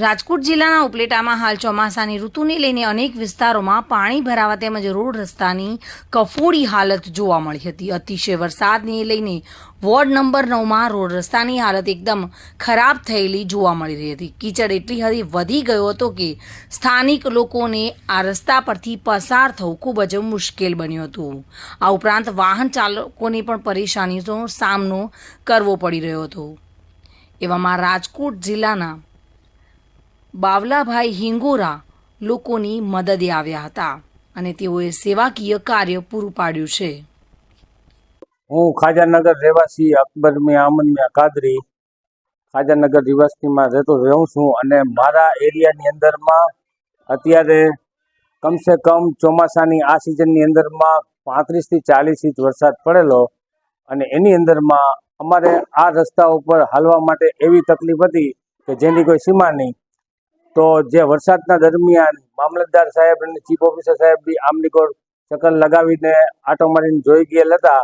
રાજકોટ જિલ્લાના ઉપલેટામાં હાલ ચોમાસાની ઋતુને લઈને અનેક વિસ્તારોમાં પાણી ભરાવા તેમજ રોડ રસ્તાની કફોડી હાલત જોવા મળી હતી. અતિશય વરસાદને લઈને વોર્ડ નંબર નવમાં રોડ રસ્તાની હાલત એકદમ ખરાબ થયેલી જોવા મળી રહી હતી. કીચડ એટલી હદે વધી ગયો હતો કે સ્થાનિક લોકોને આ રસ્તા પરથી પસાર થવું ખૂબ જ મુશ્કેલ બન્યું હતું. આ ઉપરાંત વાહન ચાલકોને પણ પરેશાનીનો સામનો કરવો પડી રહ્યો હતો. એવામાં રાજકોટ જિલ્લાના બાવલાભાઈ હિંગોરા લોકોની મદદે આવ્યા હતા અને તેઓએ સેવાકીય કાર્ય પૂરું પાડ્યું છે. હું ખાજાનગર રહેવાસી અકબર મિયા અમન મિયા કાદરી ખાજાનગર રિવાસીમાં રહેતો રહું છું અને મારા એરિયાની અંદરમાં અત્યારે કમસે કમ ચોમાસાની આ સિઝનની અંદરમાં પાંત્રીસથી ચાલીસ ઇંચ વરસાદ પડેલો અને એની અંદરમાં અમારે આ રસ્તા ઉપર હાલવા માટે એવી તકલીફ હતી કે જેની કોઈ સીમા નહીં. તો જે વરસાદના દરમિયાન મામલતદાર સાહેબ અને ચીફ ઓફિસર સાહેબ બી આમની કોર ચક્કર લગાવીને આટો મારીને જોઈ ગયેલ હતા.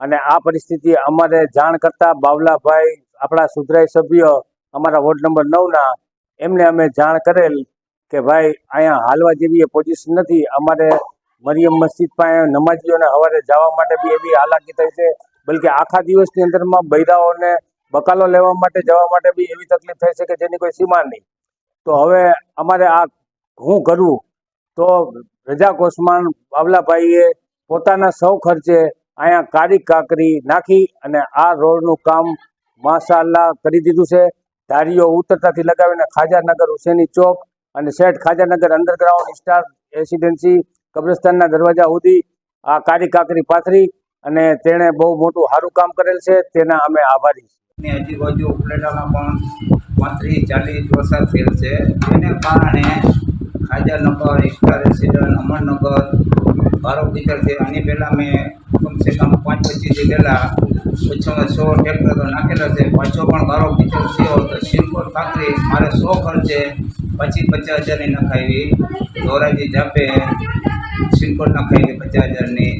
અને આ પરિસ્થિતિ અમારે જાણ કરતા બાવલાભાઈ, આપણા સુધરાઈ સભ્ય, અમારા વોર્ડ નંબર નવના, એમને અમે જાણ કરેલ કે ભાઈ, અહીંયા હાલવા જેવી પોઝિશન નથી. અમારે મરિયમ મસ્જિદ પાસે નમાજીઓને સવારે જવા માટે બી એવી હાલાકી થઈ છે. બલકે આખા દિવસની અંદરમાં બૈરાઓને બકાલો લેવા માટે જવા માટે બી એવી તકલીફ થઈ છે કે જેની કોઈ સીમા નહીં. તો હવે અમારે આ હું કરવું તો રજા કોસમાન બાવલાભાઈએ પોતાના સૌ ખર્ચે અહીંયા કાળી કાકરી નાખી અને આ રોડનું કામ માશાલ્લા કરી દીધું છે. ધારીઓ ઉત્તરતાથી લગાવીને ખાજાનગર હુસેની ચોક અને Sheth Khajanagar underground star residency કબ્રસ્તાનના દરવાજા સુધી આ કાળી કાકરી પાથરી અને તેણે બહુ મોટું સારું કામ કરેલ છે. તેના અમે આભારી છીએ. ની આજુબાજુ ઉપલેટામાં પણ પાંત્રીસ, ચાલીસ વરસાદ થયેલ છે. એને કારણે ખાજાનગર ઇસ્ટા રેસિડન્ટ, અમરનગર ભારો કીચડ છે આની પહેલાં મેં કમસે કમ પાંચ, પચીસ પહેલાં ઓછામાં સો ટ્રેક્ટર તો નાખેલા છે. પાછો પણ ગારો કીચડ થયો તો સિલકોર કાકરી મારે સો ખર્ચે પચીસ, પચાસ હજારની નખાવી. ધોરાજી જાપે સિલકોર નખાવી પચાસ હજારની.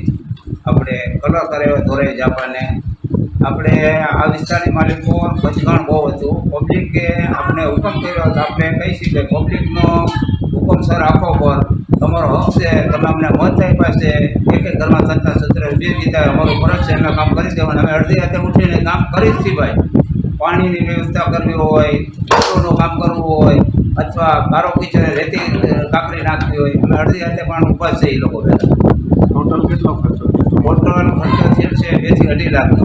આપણે કલર કરાવ્યો ધોરાજી જાપાને. આપણે આ વિસ્તારની માલિકો બચગણ બહુ હતું. પબ્લિકે આપણે હુકમ કર્યો હતો. આપણે કહી શકીએ પબ્લિકનો હુકમ સર આપો પર. તમારો હક છે તમે અમને મત આપ્યા છે. એક એક ઘરમાં તંત્ર સત્ર બે દીધા અમારું ફરજ છે એમને કામ કરી દેવાનું. અમે અડધી રાતે ઉઠીને કામ કરી જ છીએ ભાઈ. પાણીની વ્યવસ્થા કરવી હોય પેટ્રોલનું કામ કરવું હોય અથવા કારો કિચડે રેતી કાકરી નાખવી હોય. અમે અડધી રાતે પણ ઊભા છે એ લોકો બધા ટોટલ કેટલો ખર્ચો ટોટલ ખર્ચો થયેલ છે બેથી અઢી લાખનો.